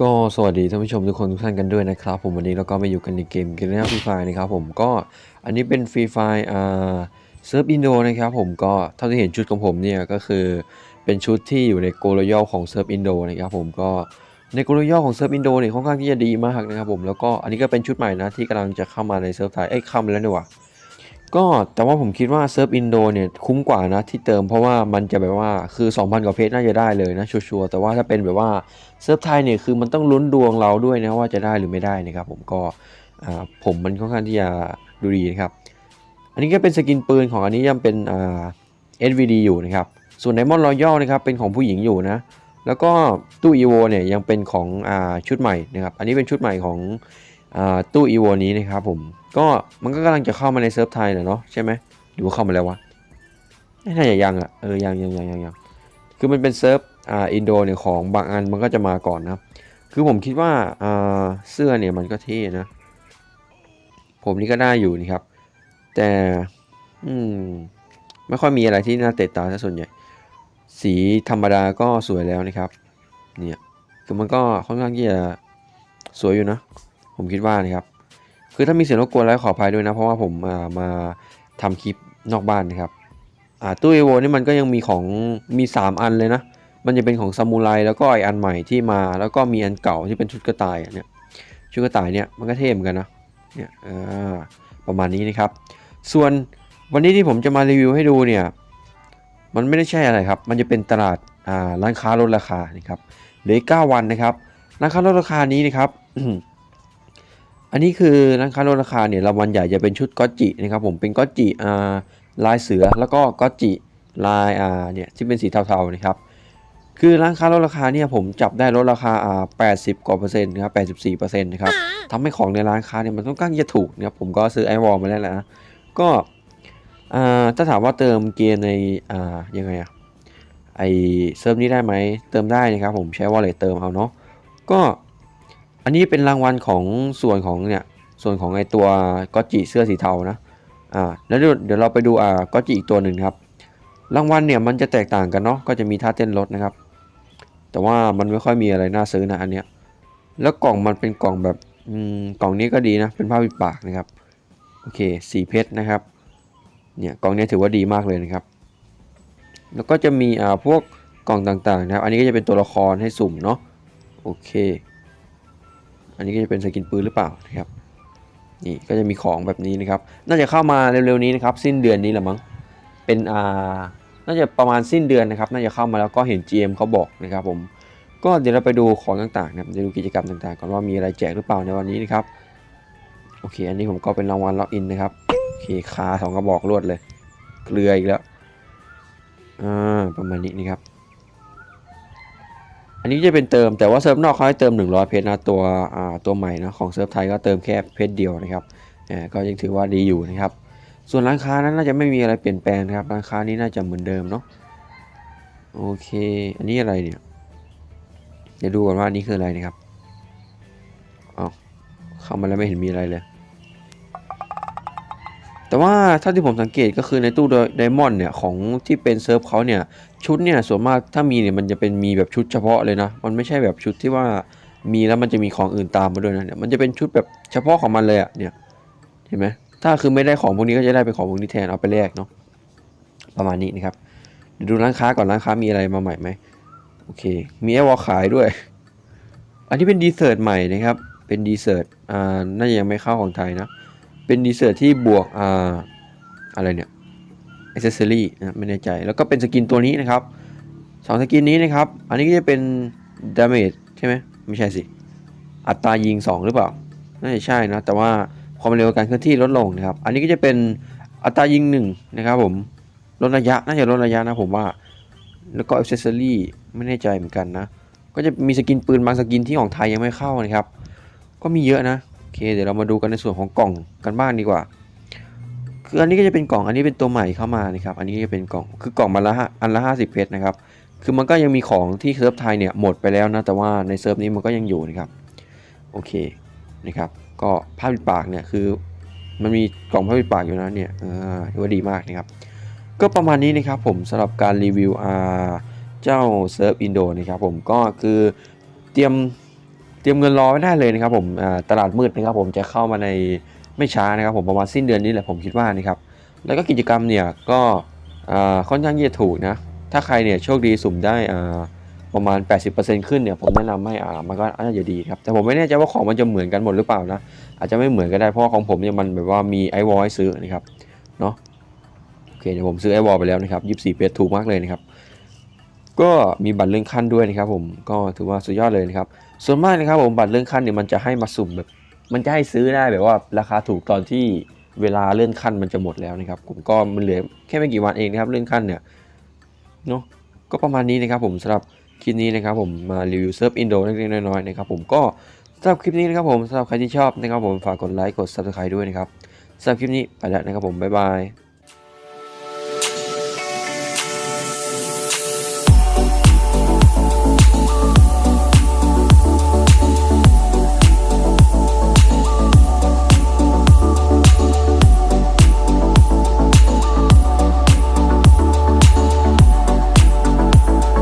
ก็สวัสดีท่านผู้ชมทุกคนทุกท่านกันด้วยนะครับ ผมวันนี้เราก็มาอยู่กันในเกมเกมฟรีไฟนะครับผมก็อันนี้เป็นฟรีไฟอ่าเซิร์ฟอินโดนะครับผมก็เท่าที่เห็นชุดของผมเนี่ยก็คือเป็นชุดที่อยู่ในโกลยอของเซิร์ฟอินโดนะครับผมก็ในโกลยอของเซิร์ฟอินโดเนี่ยค่อนข้างที่จะดีมากนะครับผมแล้วก็อันนี้ก็เป็นชุดใหม่นะที่กำลังจะเข้ามาในเซิร์ฟไทยเอ้ยเข้ามาแล้วนี่หว่า ก็แต่ว่าผมคิดว่าเซิร์ฟอินโดเนี่ยคุ้มกว่านะที่เติมเพราะว่ามันจะแบบว่าคือ 2,000 กว่าเพชรน่าจะได้เลยนะชัวร์แต่ว่าถ้าเป็นแบบว่าเซิร์ฟไทยเนี่ยคือมันต้องลุ้นดวงเราด้วยนะว่าจะได้หรือไม่ได้นะครับผมก็ผมมันค่อนข้างที่จะดูดีนะครับ อันนี้ก็เป็นสกินปืนของอันนี้ยังเป็นเอ่า SVD อยู่นะครับ ส่วนไดมอนด์รอยัลนะครับเป็นของผู้หญิงอยู่นะแล้วก็ตู้อีโวเนี่ยยังเป็นของอชุดใหม่นะครับอันนี้เป็นชุดใหม่ของ ตู้อีโวนี้นะครับผมก็มันก็กำลังจะเข้ามาในเซิร์ฟไทยนะเนาะใช่ไหมหรือว่าเข้ามาแล้ววะน่าจะยังอะเออยังยังยังยังยังคือมันเป็นเซิร์ฟอ่าอินโดเนี่ยของบางอันมันก็จะมาก่อนนะคือผมคิดว่าอ่าเสื้อเนี่ยมันก็เท่นะ ผมนี่ก็ได้อยู่นี่ครับ แต่อืมไม่ค่อยมีอะไรที่น่าเตะตาซะส่วนใหญ่ สีธรรมดาก็สวยแล้วนะครับ เนี่ยคือมันก็ค่อนข้างที่จะสวยอยู่นะ ผมคิดว่านะครับ คือถ้ามีเสียงรบกวนแล้วขออภัยด้วยนะ เพราะว่าผมมาทำคลิปนอกบ้านนะครับตู้เอโวนี่มันก็ยังมีของมี 3 อันเลยนะ มันจะเป็นของซามูไรแล้วก็ไออันใหม่ที่มา แล้วก็มีอันเก่าที่เป็นชุดกระต่ายอะเนี่ย ชุดกระต่ายเนี่ยมันก็เท่เหมือนกันนะ เนี่ยประมาณนี้นะครับ ส่วนวันนี้ที่ผมจะมารีวิวให้ดูเนี่ย มันไม่ได้ใช่อะไรครับ มันจะเป็นตลาดร้านค้าลดราคานะครับ เหลืออก9วันนะครับ ร้านค้าลดราคานี้นะครับ อันนี้คือร้านค้าลดราคาเนี่ยรางวัลใหญ่จะเป็นชุดก็อจินะครับผมเป็นก็อจิอ่าลายเสือแล้วก็ก็อจิลายอ่าเนี่ยที่เป็นสีเทาๆนะครับคือร้านค้าลดราคาเนี่ยผมจับได้ลดราคาอ่า80กว่าเปอร์เซ็นต์นะครับ84เปอร์เซ็นต์นะครับทำให้ของในร้านค้าเนี่ยมันค่อนข้างจะถูกนะครับผมก็ซื้อไอวอลมาแล้วนะก็อ่าถ้าถามว่าเติมเกียร์ในอ่ายังไงอะไอเซิร์ฟนี้ได้ไหมเติมได้นะครับผมใช้ wallet เติมเอาเนาะก็ อันนี้เป็นรางวัลของส่วนของเนี่ยส่วนของไอตัวก็จิเสื้อสีเทานะอ่าแล้วเดี๋ยวเราไปดูอ่าก็จิอีกตัวหนึ่งครับ รางวัลเนี่ยมันจะแตกต่างกันเนาะก็จะมีท่าเต้นรถนะครับ แต่ว่ามันไม่ค่อยมีอะไรน่าซื้อนะอันเนี้ยแล้วกล่องมันเป็นกล่องแบบอืมกล่องนี้ก็ดีนะเป็นผ้าปิดปากนะครับโอเคสีเพชรนะครับเนี่ยกล่องนี้ถือว่าดีมากเลยนะครับ แล้วก็จะมีอ่าพวกกล่องต่างๆนะครับ อันนี้ก็จะเป็นตัวละครให้สุ่มเนาะโอเค นนี้ก็จะเป็นสกินปืนหรือเปล่านะครับนี่ก็จะมีของแบบนี้นะครับ น่าจะเข้ามาเร็วๆนี้นะครับ สิ้นเดือนนี้แหละมั้งเป็นอ่าน่าจะประมาณสิ้นเดือนนะครับ น่าจะเข้ามาแล้วก็เห็น GM เขาบอกนะครับผมก็เดี๋ยวเราไปดูของต่างๆนะครับจะดูกิจกรรมต่างๆก่อนว่ามีอะไรแจกหรือเปล่าในวันนี้นะครับโอเค อันนี้ผมก็เป็นรางวัลล็อกอินนะครับโอเคคาสองกระบอกรวดเลย เกลืออีกแล้วอ่าประมาณนี้นะครับ อันนี้จะเป็นเติมแต่ว่าเซิร์ฟนอกเขาให้เติม 100 เพชรนะตัวอ่าตัวใหม่นะของเซิร์ฟไทยก็เติมแค่เพชรเดียวนะครับก็ยังถือว่าดีอยู่นะครับ ส่วนร้านค้านั้นน่าจะไม่มีอะไรเปลี่ยนแปลงนะครับร้านค้านี้น่าจะเหมือนเดิมเนาะโอเค อันนี้อะไรเนี่ยเดี๋ยวดูก่อนว่านนี้คืออะไรนะครับเอาเข้ามาแล้วไม่เห็นมีอะไรเลย แต่ว่าถ้าที่ผมสังเกตก็คือในตู้ไดมอนด์เนี่ยของที่เป็นเซิร์ฟเขาเนี่ยชุดเนี่ยส่วนมากถ้ามีเนี่ยมันจะเป็นมีแบบชุดเฉพาะเลยนะ มันไม่ใช่แบบชุดที่ว่ามีแล้วมันจะมีของอื่นตามมาด้วยนะเนี่ยมันจะเป็นชุดแบบเฉพาะของมันเลยอะเนี่ยเห็นไหมถ้าคือไม่ได้ของพวกนี้ก็จะได้เป็นของพวกนี้แทนเอาไปแลกเนาะประมาณนี้นะครับเดี๋ยวดูร้านค้าก่อนร้านค้ามีอะไรมาใหม่ไหมโอเค มีแอร์วอลขายด้วย อันนี้เป็นดีเซอร์ตใหม่นะครับเป็นดีเซอร์ตอ่าน่าจะยังไม่เข้าของไทยนะ เป็นดีเซอร์ที่บวกอ่าอะไรเนี่ยอ c เซ s ซอรี่นะไม่แน่ใจ แล้วก็เป็นสกินตัวนี้นะครับสองสกินนี้นะครับ อันนี้ก็จะเป็นดาเมจใช่ไหมไม่ใช่สิ อัตรายิง 2 หรือเปล่า น่าจะใช่นะ แต่ว่าความเร็วการเคลื่อนที่ลดลงนะครับ อันนี้ก็จะเป็นอัตรายิง 1 นะครับผม ลดระยะ น่าจะลดระยะนะผมว่า แล้วก็อ c เซ s ซอรี่ไม่แน่ใจเหมือนกันนะ ก็จะมีสกินปืนบางสกินที่ของไทยยังไม่เข้านะครับ ก็มีเยอะนะ เคเดี๋ยวเรามาดูกันในส่วนของกล่องกันบ้างดีกว่าคืออันนี้ก็จะเป็นกล่องอันนี้เป็นตัวใหม่เข้ามานะครับอันนี้จะเป็นกล่องคือกล่องมันละห้าอันละห้าสิบเพชรนะครับคือมันก็ยังมีของที่เซิร์ฟไทยเนี่ยหมดไปแล้วนะแต่ว่าในเซิร์ฟนี้มันก็ยังอยู่นะครับโอเคนะครับก็ผ้าปิดปากเนี่ยคือมันมีกล่องผ้าปิดปากอยู่นะเนี่ยเออถือว่าดีมากนะครับก็ประมาณนี้นะครับผมสำหรับการรีวิวอาเจ้าเซิร์ฟอินโดนะครับผมก็คือเตรียม เตรียมเงินรอไว้ได้เลยนะครับผมตลาดมืดนะครับผมจะเข้ามาในไม่ช้านะครับผมประมาณสิ้นเดือนนี้แหละผมคิดว่านะครับแล้วก็กิจกรรมเนี่ยก็ค่อนข้างที่จะถูกนะถ้าใครเนี่ยโชคดีสุ่มได้อ่าประมาณ 80%ขึ้นเนี่ยผมแนะนำให้อ่ามันก็น่าจะดีครับแต่ผมไม่แน่ใจว่าของมันจะเหมือนกันหมดหรือเปล่านะอาจจะไม่เหมือนก็ได้เพราะของผมเนี่ยมันแบบว่ามีไอวอลให้ซื้อนะครับเนาะโอเคเดี๋ยวผมซื้อไอวอลไปแล้วนะครับ24เพชรถูกมากเลยนะครับ ก็มีบัตรเลื่อนขั้นด้วยนะครับผมก็ถือว่าสุดยอดเลยนะครับส่วนมากนะครับผมบัตรเลื่อนขั้นเนี่ยมันจะให้มาสุ่มแบบมันจะให้ซื้อได้แบบว่าราคาถูกตอนที่เวลาเลื่อนขั้นมันจะหมดแล้วนะครับผมก็มันเหลือแค่ไม่กี่วันเองนะครับเลื่อนขั้นเนี่ยเนาะก็ประมาณนี้นะครับผมสำหรับคลิปนี้นะครับผมมารีวิวเซิร์ฟอินโดเล็กๆน้อยๆนะครับผมก็สำหรับคลิปนี้นะครับผมสำหรับใครที่ชอบนะครับผมฝากกดไลค์กด subscribe ด้วยนะครับสำหรับคลิปนี้ไปแล้วนะครับผมบ๊ายบาย